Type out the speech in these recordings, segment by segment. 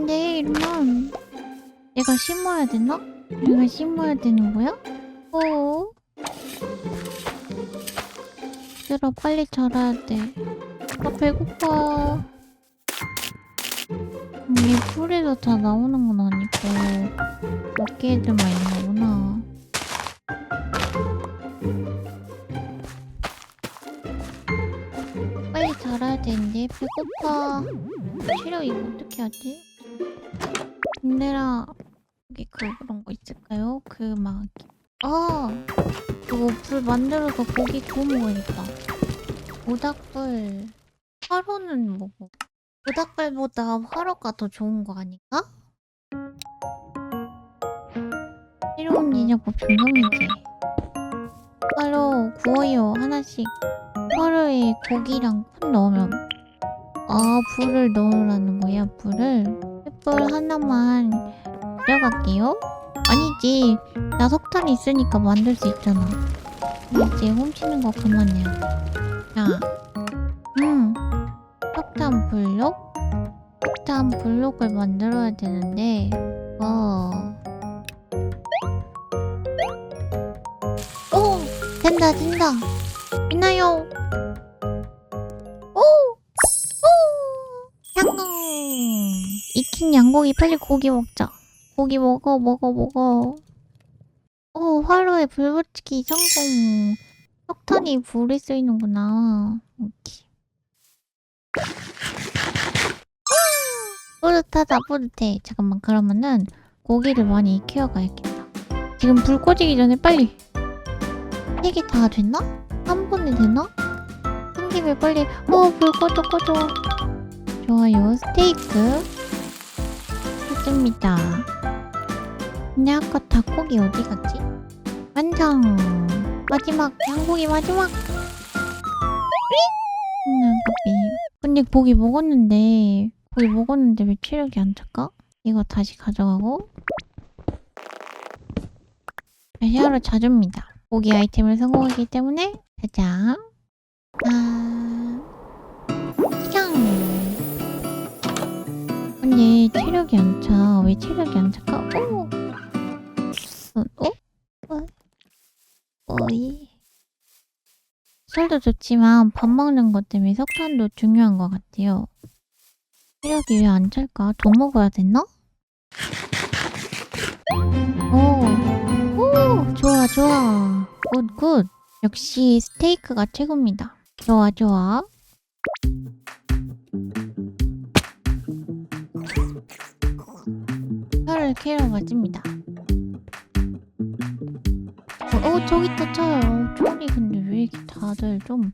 안돼 이러면 내가 심어야 되나? 내가 심어야 되는 거야? 어? 얘들아 빨리 자라야 돼. 나 배고파. 이 풀에서 다 나오는 건 아니고 몇 개들만 있는 거구나. 빨리 자라야 되는데 배고파. 체력 이거 어떻게 하지? 힘내라. 여기 그 그런 거 있을까요? 그 막 아, 그거 불 만들어서 고기 구워 먹어야겠다. 모닥불 화로는 뭐고? 모닥불보다 화로가 더 좋은 거 아닌가? 새로운 인정법 점검이지. 화로 구워요 하나씩. 화로에 고기랑 콘 넣으면 아 불을 넣으라는 거야 불을. 횃불 하나만 가져갈게요. 아니지 나 석탄 있으니까 만들 수 있잖아. 이제 훔치는 거 그만해. 자, 음, 석탄 블록? 석탄 블록을 만들어야 되는데, 어. 오! 된다, 된다! 있나요? 익힌 양고기 빨리 고기 먹자. 고기 먹어, 먹어, 먹어. 오, 화로에 불 붙이기 성공. 석탄이 불에 쓰이는구나. 오케이. 뿌듯하다, 뿌듯해. 잠깐만, 그러면은 고기를 많이 익혀가야겠다. 지금 불 꺼지기 전에 빨리. 세개 다 됐나? 한 번에 되나? 한 김에 빨리. 어, 불 꺼져, 꺼져. 좋아요. 스테이크. 했습니다. 근데 아까 닭고기 어디 갔지? 완성! 마지막! 양고기 마지막! 음 아깝이 근데 고기 먹었는데 고기 먹었는데 왜 체력이 안 찰까? 이거 다시 가져가고. 다시 하루 자줍니다. 고기 아이템을 성공했기 때문에 짜잔! 아 근데 체력이 안 차. 왜 체력이 안 차까? 오! 어? 어? 어이. 술도 좋지만 밥 먹는 것 때문에 석탄도 중요한 것 같아요. 체력이 왜 안 찰까? 더 먹어야 됐나? 오, 오, 좋아, 좋아. 굿, 굿. 역시 스테이크가 최고입니다. 좋아, 좋아. 혀를 캐러 가집니다. 어, 어 저기 있다 철. 어, 철이 근데 왜 이렇게 다들 좀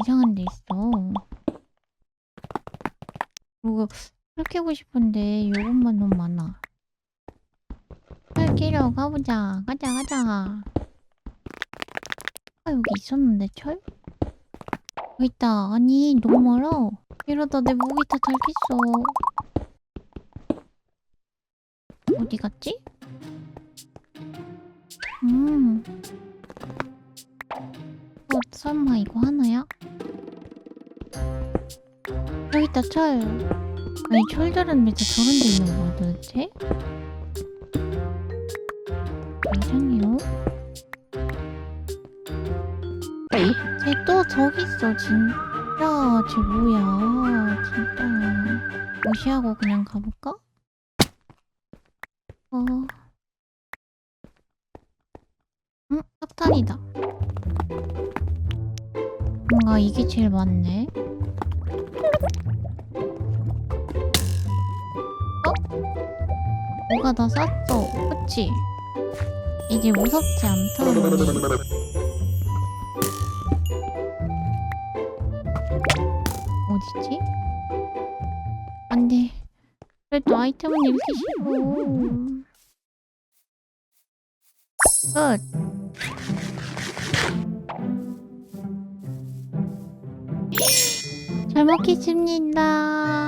이상한 데 있어. 그리고 철 캐고 싶은데 요것만 너무 많아. 철 캐러 가보자. 가자 가자. 아 여기 있었는데 철? 여기 있다. 아니 너무 멀어. 이러다 내 목이 다 닳겠어. 어디 갔지? 음. 어, 설마 이거 하나야? 여기 있다, 철. 아니, 철들은 왜다 저런 데 있는 거야, 도대체? 이상해요. 쟤 또 저기 있어, 진짜. 쟤 뭐야, 진짜. 무시하고 그냥 가볼까? 어. 응? 석탄이다. 뭔가 이게 제일 많네. 어? 뭐가 다 쌌어. 그치? 이게 무섭지 않다니. 어디지? 안 돼. 그래도 아이템은 이렇게 싫어. 끝. 잘 먹겠습니다.